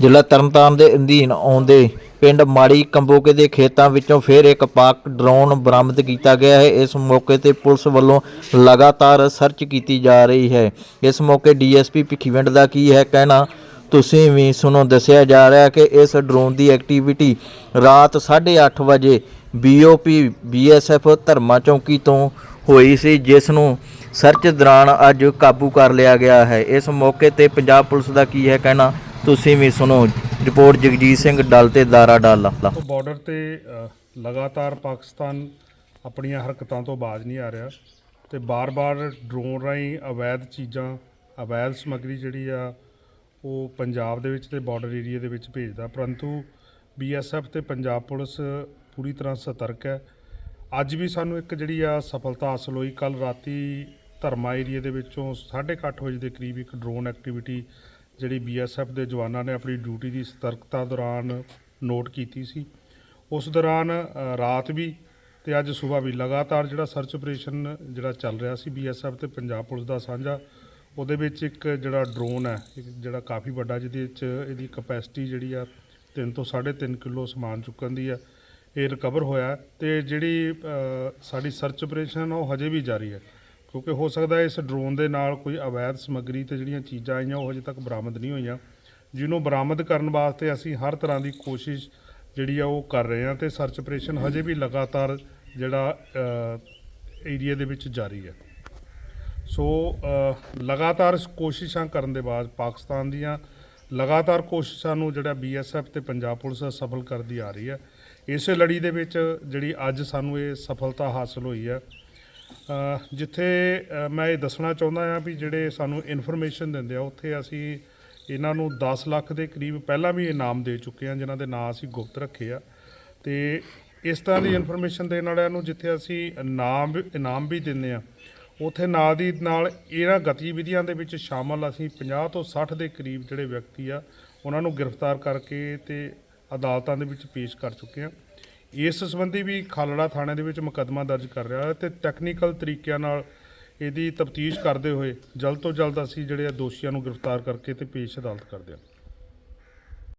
ਜ਼ਿਲ੍ਹਾ ਤਰਨਤਾਰਨ ਦੇ ਅਧੀਨ ਆਉਂਦੇ ਪਿੰਡ ਮਾੜੀ ਕੰਬੋਕੇ ਦੇ ਖੇਤਾਂ ਵਿੱਚੋਂ ਫਿਰ ਇੱਕ ਪਾਕ ਡਰੋਨ ਬਰਾਮਦ ਕੀਤਾ ਗਿਆ ਹੈ। ਇਸ ਮੌਕੇ ਤੇ ਪੁਲਿਸ ਵੱਲੋਂ ਲਗਾਤਾਰ ਸਰਚ ਕੀਤੀ ਜਾ ਰਹੀ ਹੈ। ਇਸ ਮੌਕੇ ਡੀਐਸਪੀ ਭਿੱਖੀਵਿੰਡ ਦਾ ਕੀ ਹੈ ਕਹਿਣਾ? ਤੁਸੀਂ ਵੀ ਸੁਣੋ, ਦੱਸਿਆ ਜਾ ਰਿਹਾ ਕਿ ਇਸ ਡਰੋਨ ਦੀ ਐਕਟੀਵਿਟੀ ਰਾਤ 8:30 ਵਜੇ ਬੀਓਪੀ ਬੀਐਸਐਫ ਧਰਮਾ ਚੌਂਕੀ ਤੋਂ ਹੋਈ ਸੀ, ਜਿਸ ਨੂੰ ਸਰਚ ਦੌਰਾਨ ਅੱਜ ਕਾਬੂ ਕਰ ਲਿਆ ਗਿਆ ਹੈ। ਇਸ ਮੌਕੇ ਤੇ ਪੰਜਾਬ ਪੁਲਿਸ ਦਾ ਕੀ ਹੈ ਕਹਿਣਾ? ਤੁਸੀਂ ਵੀ ਸੁਣੋ, ਰਿਪੋਰਟ ਜਗਜੀਤ ਸਿੰਘ ਡਲ ਤੇ ਦਾਰਾ ਡਾਲਾ ਉਹ ਬਾਰਡਰ ਤੇ ਲਗਾਤਾਰ ਪਾਕਿਸਤਾਨ ਆਪਣੀਆਂ ਹਰਕਤਾਂ ਤੋਂ ਬਾਜ਼ ਨਹੀਂ ਆ ਰਿਹਾ ਤੇ ਬਾਰ-ਬਾਰ ਡਰੋਨ ਰਾਹੀਂ ਅਵੈਧ ਚੀਜ਼ਾਂ, ਅਵੈਧ ਸਮੱਗਰੀ ਜਿਹੜੀ ਆ, ਉਹ ਪੰਜਾਬ ਦੇ ਵਿੱਚ ਤੇ ਬਾਰਡਰ ਏਰੀਆ ਦੇ ਵਿੱਚ ਭੇਜਦਾ। ਪਰੰਤੂ ਬੀਐਸਐਫ ਤੇ ਪੰਜਾਬ ਪੁਲਿਸ ਪੂਰੀ ਤਰ੍ਹਾਂ ਸਤਰਕ ਹੈ। ਅੱਜ ਵੀ ਸਾਨੂੰ ਇੱਕ ਜਿਹੜੀ ਆ ਸਫਲਤਾ ਹਾਸਲ ਹੋਈ। ਕੱਲ ਰਾਤੀ ਧਰਮਾ ਏਰੀਆ ਦੇ ਵਿੱਚੋਂ 8:30 ਵਜੇ ਦੇ ਕਰੀਬ ਇੱਕ ਡਰੋਨ ਐਕਟੀਵਿਟੀ ਜਿਹੜੀ ਬੀਐਸਐਫ ਦੇ ਜਵਾਨਾਂ ਨੇ ਆਪਣੀ ਡਿਊਟੀ ਦੀ ਸਤਰਕਤਾ ਦੌਰਾਨ ਨੋਟ ਕੀਤੀ ਸੀ। ਉਸ ਦੌਰਾਨ ਰਾਤ ਵੀ ਤੇ ਅੱਜ ਸਵੇਰ ਵੀ ਲਗਾਤਾਰ ਜਿਹੜਾ ਸਰਚ ਆਪਰੇਸ਼ਨ ਜਿਹੜਾ ਚੱਲ ਰਿਹਾ ਸੀ ਬੀਐਸਐਫ ਤੇ ਪੰਜਾਬ ਪੁਲਿਸ ਦਾ ਸਾਂਝਾ, ਉਹਦੇ ਵਿੱਚ ਇੱਕ ਜਿਹੜਾ ਡਰੋਨ ਹੈ ਜਿਹੜਾ ਕਾਫੀ ਵੱਡਾ ਜਿਹਦੇ ਵਿੱਚ ਇਹਦੀ ਕਪੈਸਿਟੀ ਜਿਹੜੀ ਆ 3 ਤੋਂ 3.5 ਕਿਲੋ ਸਮਾਨ ਚੁੱਕਣ ਦੀ ਆ, ਇਹ ਰਿਕਵਰ ਹੋਇਆ ਹੈ ਤੇ ਜਿਹੜੀ ਸਾਡੀ ਸਰਚ ਆਪਰੇਸ਼ਨ ਉਹ ਹਜੇ ਵੀ ਜਾਰੀ ਹੈ। ਕਿਉਂਕਿ ਹੋ ਸਕਦਾ ਇਸ ਡਰੋਨ ਦੇ ਨਾਲ ਕੋਈ ਅਵੈਧ ਸਮੱਗਰੀ ਤੇ ਜਿਹੜੀਆਂ ਚੀਜ਼ਾਂ ਆਈਆਂ ਉਹ ਹਜੇ ਤੱਕ ਬਰਾਮਦ ਨਹੀਂ ਹੋਈਆਂ। ਜਿਹਨੂੰ ਬਰਾਮਦ ਕਰਨ ਵਾਸਤੇ ਅਸੀਂ ਹਰ ਤਰ੍ਹਾਂ ਦੀ ਕੋਸ਼ਿਸ਼ ਜਿਹੜੀ ਆ ਉਹ ਕਰ ਰਹੇ ਹਾਂ ਤੇ ਸਰਚ ਆਪਰੇਸ਼ਨ ਹਜੇ ਵੀ ਲਗਾਤਾਰ ਜਿਹੜਾ ਏਰੀਆ ਦੇ ਵਿੱਚ ਜਾਰੀ ਹੈ। ਸੋ ਲਗਾਤਾਰ ਕੋਸ਼ਿਸ਼ਾਂ ਕਰਨ ਦੇ ਬਾਅਦ ਪਾਕਿਸਤਾਨ ਦੀਆਂ ਲਗਾਤਾਰ ਕੋਸ਼ਿਸ਼ਾਂ ਨੂੰ ਜਿਹੜਾ ਬੀਐਸਐਫ ਤੇ ਪੰਜਾਬ ਪੁਲਿਸ ਸਫਲ ਕਰਦੀ ਆ ਰਹੀ ਹੈ। ਇਸੇ ਲੜੀ ਦੇ ਵਿੱਚ ਜਿਹੜੀ ਅੱਜ ਸਾਨੂੰ ਇਹ ਸਫਲਤਾ ਹਾਸਲ ਹੋਈ ਹੈ ਜਿੱਥੇ ਮੈਂ ਇਹ ਦੱਸਣਾ ਚਾਹੁੰਦਾ ਹਾਂ ਵੀ ਜਿਹੜੇ ਸਾਨੂੰ ਇਨਫੋਰਮੇਸ਼ਨ ਦਿੰਦੇ ਆ, ਉੱਥੇ ਅਸੀਂ ਇਹਨਾਂ ਨੂੰ 10 ਲੱਖ ਦੇ ਕਰੀਬ ਪਹਿਲਾਂ ਵੀ ਇਨਾਮ ਦੇ ਚੁੱਕੇ ਹਾਂ, ਜਿਨ੍ਹਾਂ ਦੇ ਨਾਂ ਅਸੀਂ ਗੁਪਤ ਰੱਖੇ ਆ। ਤੇ ਇਸ ਤਰ੍ਹਾਂ ਦੀ ਇਨਫੋਰਮੇਸ਼ਨ ਦੇਣ ਵਾਲਿਆਂ ਨੂੰ ਜਿੱਥੇ ਅਸੀਂ ਇਨਾਮ ਵੀ- ਇਨਾਮ ਵੀ ਦਿੰਦੇ ਆ ਉਥੇ ਨਾਲ ਦੀ ਨਾਲ ਇਹਨਾਂ ਗਤੀਵਿਧੀਆਂ ਦੇ ਵਿੱਚ ਸ਼ਾਮਲ ਅਸੀਂ 50 ਤੋਂ 60 ਦੇ ਕਰੀਬ ਜਿਹੜੇ ਵਿਅਕਤੀ ਆ, ਉਹਨਾਂ ਨੂੰ ਗ੍ਰਿਫਤਾਰ ਕਰਕੇ ਤੇ ਅਦਾਲਤਾਂ ਦੇ ਵਿੱਚ ਪੇਸ਼ ਕਰ ਚੁੱਕੇ ਆ ਇਸ ਸੰਬੰਧੀ ਵੀ ਖਾਲੜਾ ਥਾਣੇ ਦੇ ਵਿੱਚ ਮੁਕੱਦਮਾ ਦਰਜ ਕਰ ਰਿਹਾ ਹੈ ਤੇ ਟੈਕਨੀਕਲ ਤਰੀਕਿਆਂ ਨਾਲ ਇਹਦੀ ਤਫਤੀਸ਼ ਕਰਦੇ ਹੋਏ ਜਲਦ ਤੋਂ ਜਲਦ ਅਸੀਂ ਜਿਹੜੇ ਆ ਦੋਸ਼ੀਆਂ ਨੂੰ ਗ੍ਰਿਫਤਾਰ ਕਰਕੇ ਤੇ ਪੇਸ਼ ਅਦਾਲਤ ਕਰਦੇ ਹਾਂ।